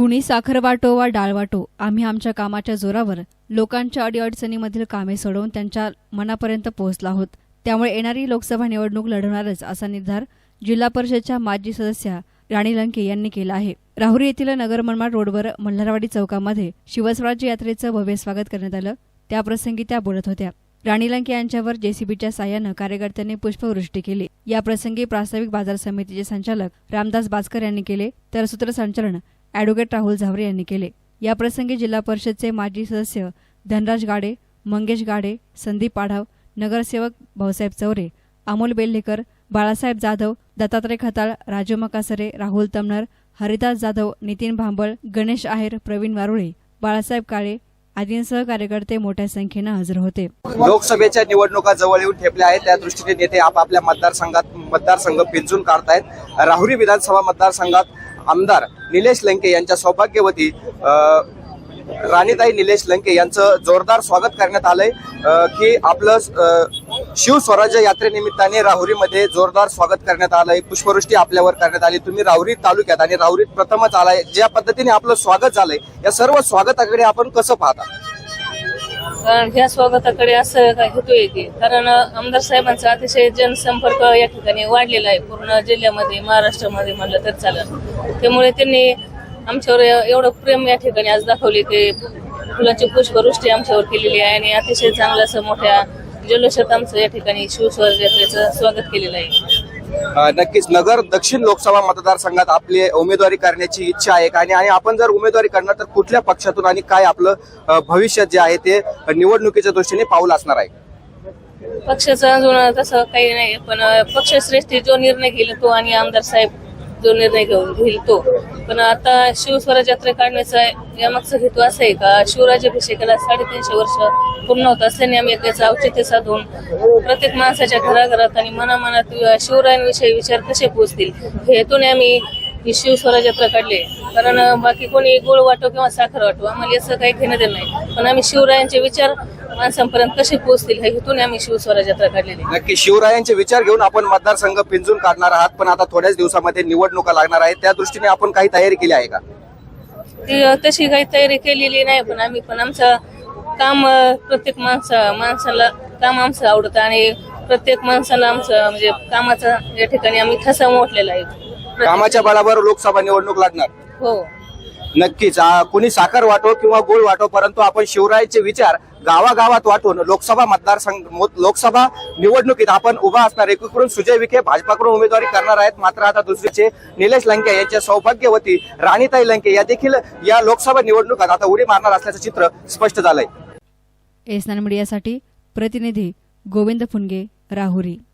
कुणी साखर वाटो वा डाळ वाटो आम्ही आमच्या कामाच्या जोरावर लोकांच्या अडीअडचणीमधील कामे सोडवून त्यांच्या मनापर्यंत पोहोचला आहोत. त्यामुळे येणारी लोकसभा निवडणूक लढवणारच असा निर्धार जिल्हा परिषदच्या माजी सदस्या राणी लंके यांनी केला आहे. राहुरी येथील नगर मनमाड रोडवर मल्हारवाडी चौकामध्ये शिवस्वराज्य यात्रेचं भव्य स्वागत करण्यात आलं. त्याप्रसंगी त्या बोलत होत्या. राणी लंके यांच्यावर जेसीबीच्या साह्यानं कार्यकर्त्यांनी पुष्पवृष्टी केली. या प्रसंगी प्रास्ताविक बाजार समितीचे संचालक रामदास बास्कर यांनी केले. तर सूत्रसंचालन अॅडव्होकेट राहुल झावरे यांनी केले. याप्रसंगी जिल्हा परिषदचे माजी सदस्य धनराज गाडे मंगेश गाडे संदीप पाढाव नगरसेवक भाऊसाहेब चौरे अमोल बेल्लेकर बाळासाहेब जाधव दत्तात्रय खताळ राजू मकासरे राहुल तमनर हरिदास जाधव नितीन भांबळ गणेश आहेर प्रवीण वारुळे बाळासाहेब काळे आदींसह कार्यकर्ते मोठ्या संख्येनं हजर होते. लोकसभेच्या निवडणुका जवळ येऊन ठेपल्या आहेत. त्या दृष्टीने नेते आपापल्या मतदारसंघात मतदारसंघ पिंजून काढतायत. राहुरी विधानसभा मतदारसंघात आमदार निलेश लंके यांच्या सौभाग्यवती राणीताई निलेश लंके यांचं जोरदार स्वागत करण्यात आलंय. की आपलं शिवस्वराज्य यात्रेनिमित्ताने राहुरीमध्ये जोरदार स्वागत करण्यात आलंय. पुष्पवृष्टी आपल्यावर करण्यात आली. तुम्ही राहुरी तालुक्यात आणि राहुरीत प्रथमच आलाय. ज्या पद्धतीने आपलं स्वागत झालंय या सर्व स्वागताकडे आपण कसं पाहता? कारण ह्या स्वागताकडे असं काय हेतू येते कारण आमदार साहेबांचा अतिशय जनसंपर्क या ठिकाणी वाढलेला आहे. पूर्ण जिल्ह्यामध्ये महाराष्ट्रामध्ये म्हणलं तर चालेल. त्यामुळे त्यांनी आमच्यावर एवढं प्रेम या ठिकाणी आज दाखवले की फुलांची पुष्पवृष्टी आमच्यावर केलेली आहे आणि अतिशय चांगलं असं मोठ्या जल्लोषात आमचं या ठिकाणी शिवस्वर यात्रेचं स्वागत केलेलं आहे. नक्कीच नगर दक्षिण लोकसभा मतदारसंघात आपली उमेदवारी करण्याची इच्छा आहे. आणि आणि आपण जर उमेदवारी करणार तर कुठल्या पक्षातून आणि काय आपलं भविष्य जे आहे ते निवडणुकीच्या दृष्टीने पाऊल असणार आहे? पक्षाचं अजून तसं काही नाही पण पक्षश्रेष्ठी जो निर्णय घेईल तो आणि आमदार साहेब जो निर्णय घेऊन घेईल तो पण आता शिवस्वराज यात्रा काढण्याचा यामागचा हेतू असा आहे का? शिवराज्याभिषेकाला साडेतीनशे वर्ष पूर्ण होत असल्याने आम्ही त्याचं औचित्य साधून प्रत्येक माणसाच्या घराघरात आणि मनामनात शिवरायांविषयी विचार कसे पोचतील हे हेतूने आम्ही ही शिवस्वराज यात्रा काढली आहे. कारण बाकी कोणी गोळ वाटो किंवा साखर वाटो आम्हाला याचं काही घेणं देणं नाही पण आम्ही शिवरायांचे विचार माणसांपर्यंत कसे पोहोचतील हे हेतूने आम्ही शिवस्वराज यात्रा काढलेली आहे. नक्की शिवरायांचे विचार घेऊन आपण मतदारसंघ पिंजून काढणार आहात पण आता थोड्याच दिवसामध्ये निवडणुका लागणार आहेत त्या दृष्टीने आपण काही तयारी केली आहे का ती अ, तशी काही तयारी केलेली नाही पण आम्ही पण आमचं काम अ, प्रत्येक माणसा माणसाला काम आमचं आवडतं आणि प्रत्येक माणसाला आमचं म्हणजे कामाचा या ठिकाणी आम्ही ठसा मोठलेला आहे कामाच्या बळावर लोकसभा निवडणूक लागणार हो. नक्कीच आ, कुणी साखर वाटो किंवा गोळ वाटो परंतु आपण शिवरायांचे विचार गावागावात वाटून लोकसभा मतदारसंघ मो- लोकसभा निवडणुकीत आपण उभा असणार. एकीकडून सुजय विखे भाजपाकडून उमेदवारी करणार आहेत मात्र आता दुसरीचे निलेश लंके यांच्या सौभाग्यवती राणीताई लंके या देखील या लोकसभा निवडणुकात आता उडी मारणार असल्याचं चित्र स्पष्ट झालंय. एसनान मीडियासाठी प्रतिनिधी गोविंद फुनगे राहुरी.